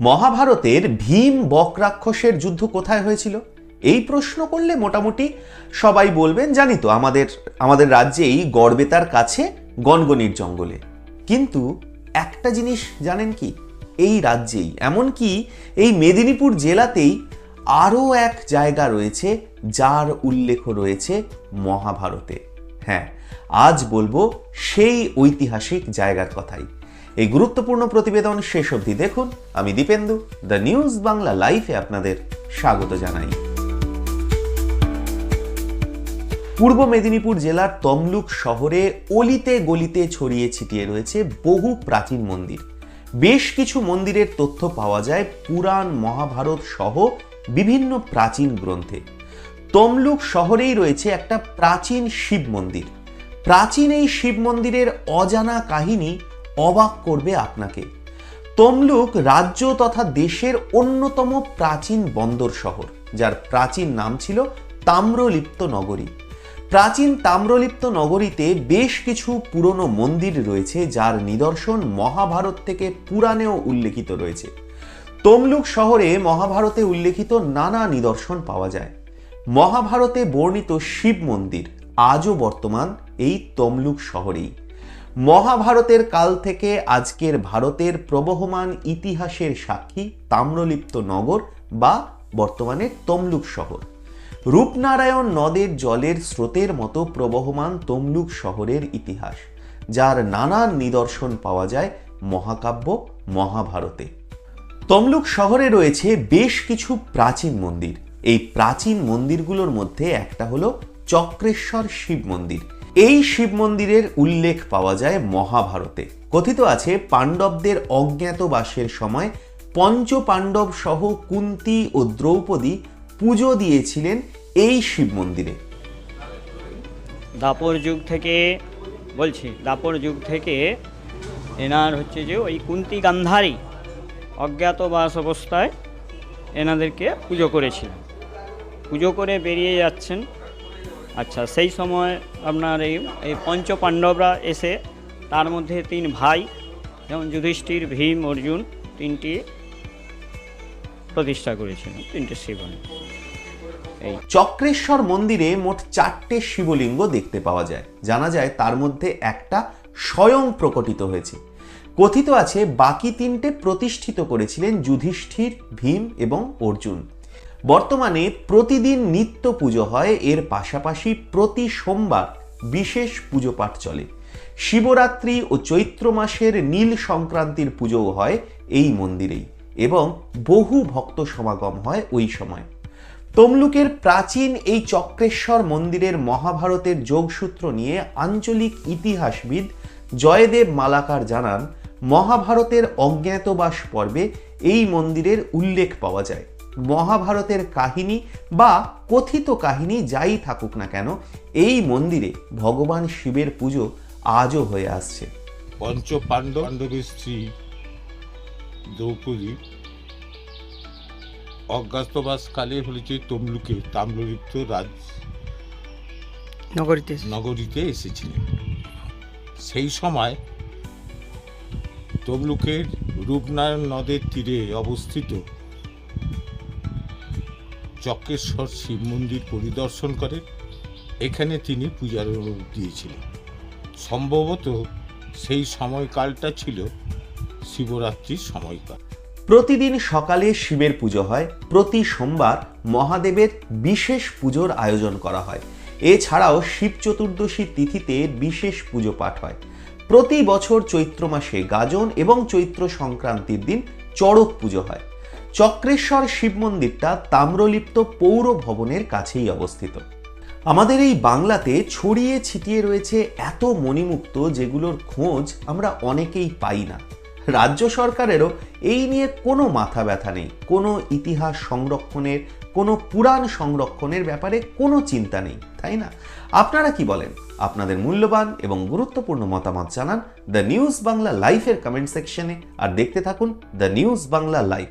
মহাভারতের ভীম বক রাক্ষসের যুদ্ধ কোথায় হয়েছিল? এই প্রশ্ন করলে মোটামুটি সবাই বলবেন, জানি তো, আমাদের আমাদের রাজ্যেই গড়বেতার কাছে গনগনির জঙ্গলে। কিন্তু একটা জিনিস জানেন কি? এই রাজ্যেই, এমনকি এই মেদিনীপুর জেলাতেই আরও এক জায়গা রয়েছে যার উল্লেখ রয়েছে মহাভারতে। হ্যাঁ আজ বলব সেই ঐতিহাসিক জায়গার কথাই। এই গুরুত্বপূর্ণ প্রতিবেদন শেষ অবধি দেখুন। আমি দীপেন্দু, দ্য নিউজ বাংলা লাইফে আপনাদের স্বাগত জানাই। পূর্ব মেদিনীপুর জেলার তমলুক শহরে অলিতে গলিতে ছড়িয়ে ছিটিয়ে রয়েছে বহু প্রাচীন মন্দির। বেশ কিছু মন্দিরের তথ্য পাওয়া যায় পুরাণ, মহাভারত সহ বিভিন্ন প্রাচীন গ্রন্থে। তমলুক শহরেই রয়েছে একটা প্রাচীন শিব মন্দির। প্রাচীন এই শিব মন্দিরের অজানা কাহিনী অবাক করবে আপনাকে। তমলুক রাজ্য তথা দেশের অন্যতম প্রাচীন বন্দর শহর, যার প্রাচীন নাম ছিল তাম্রলিপ্ত নগরী। প্রাচীন তাম্রলিপ্ত নগরীতে বেশ কিছু পুরনো মন্দির রয়েছে, যার নিদর্শন মহাভারত থেকে পুরাণেও উল্লেখিত রয়েছে। তমলুক শহরে মহাভারতে উল্লেখিত নানা নিদর্শন পাওয়া যায়। মহাভারতে বর্ণিত শিব মন্দির আজও বর্তমান এই তমলুক শহরেই। মহাভারতের কাল থেকে আজকের ভারতের প্রবহমান ইতিহাসের সাক্ষী তাম্রলিপ্ত নগর বা বর্তমানে তমলুক শহর। রূপনারায়ণ নদের জলের স্রোতের মতো প্রবহমান তমলুক শহরের ইতিহাস, যার নানান নিদর্শন পাওয়া যায় মহাকাব্য মহাভারতে। তমলুক শহরে রয়েছে বেশ কিছু প্রাচীন মন্দির। এই প্রাচীন মন্দিরগুলোর মধ্যে একটা হলো চক্রেশ্বর শিব মন্দির। এই শিব মন্দিরের উল্লেখ পাওয়া যায় মহাভারতে। কথিত আছে, পাণ্ডবদের অজ্ঞাতবাসের সময় পঞ্চ পাণ্ডব সহ কুন্তি ও দ্রৌপদী পুজো দিয়েছিলেন এই শিব মন্দিরে। দাপর যুগ থেকে বলছি, দাপর যুগ থেকে এনার হচ্ছে যে ওই কুন্তি গান্ধারী অজ্ঞাতবাস অবস্থায় এনাদেরকে পুজো করেছিলেন। পুজো করে বেরিয়ে যাচ্ছেন আচ্ছা সেই সময় আপনার এই এই পঞ্চ পাণ্ডবরা এসে তার মধ্যে তিন ভাই যেমন যুধিষ্ঠির, ভীম, অর্জুন তিনটি প্রতিষ্ঠা করেছিলেন, তিনটে শিবন এই চক্রেশ্বর মন্দিরে মোট চারটে শিবলিঙ্গ দেখতে পাওয়া যায়। জানা যায় তার মধ্যে একটা স্বয়ং প্রকটিত হয়েছে। কথিত আছে বাকি তিনটে প্রতিষ্ঠিত করেছিলেন যুধিষ্ঠির, ভীম এবং অর্জুন। বর্তমানে প্রতিদিন নিত্য পুজো হয়, এর পাশাপাশি প্রতি সোমবার বিশেষ পুজো পাঠ চলে। শিবরাত্রি ও চৈত্র মাসের নীল সংক্রান্তির পুজোও হয় এই মন্দিরেই এবং বহু ভক্ত সমাগম হয় ওই সময়। তমলুকের প্রাচীন এই চক্রেশ্বর মন্দিরের মহাভারতের যোগসূত্র নিয়ে আঞ্চলিক ইতিহাসবিদ জয়দেব মালাকার জানান, মহাভারতের অজ্ঞাতবাস পর্বে এই মন্দিরের উল্লেখ পাওয়া যায়। মহাভারতের কাহিনী বা কথিত কাহিনী যাই থাকুক না কেন এই মন্দিরে ভগবান শিবের পুজো আজও হয়ে আসছে। পঞ্চ পাণ্ডব পাণ্ডবের স্ত্রী দ্রৌপদী অজ্ঞাতবাস কালে হয়েছে তমলুকে তাম্রলিপ্ত রাজ নগরীতে নগরীতে এসেছিলেন। সেই সময় তমলুকের রূপনারায়ণ নদের তীরে অবস্থিত চক্রেশ্বর শিব মন্দির পরিদর্শন করেন এখানে তিনি পূজার অনুরোধ দিয়েছিলেন। সম্ভবত সেই সময়কালটা ছিল শিবরাত্রির সময়কাল। প্রতিদিন সকালে শিবের পুজো হয়। প্রতি সোমবার মহাদেবের বিশেষ পুজোর আয়োজন করা হয়। এছাড়াও শিব চতুর্দশী তিথিতে বিশেষ পুজো পাঠ হয়। প্রতি বছর চৈত্র মাসে গাজন এবং চৈত্র সংক্রান্তির দিন চড়ক পুজো হয়। চক্রেশ্বর শিব মন্দিরটা তাম্রলিপ্ত পৌর ভবনের কাছেই অবস্থিত। আমাদের এই বাংলাতে ছড়িয়ে ছিটিয়ে রয়েছে এত মণিমুক্ত যেগুলোর খোঁজ আমরা অনেকেই পাই না। রাজ্য সরকারেরও এই নিয়ে কোনো মাথা ব্যথা নেই, কোনো ইতিহাস সংরক্ষণের, কোনো পুরাণ সংরক্ষণের ব্যাপারে কোনো চিন্তা নেই, তাই না? আপনারা কি বলেন? আপনাদের মূল্যবান এবং গুরুত্বপূর্ণ মতামত জানান দ্য নিউজ বাংলা লাইফের কমেন্ট সেকশনে, আর দেখতে থাকুন দ্য নিউজ বাংলা লাইফ।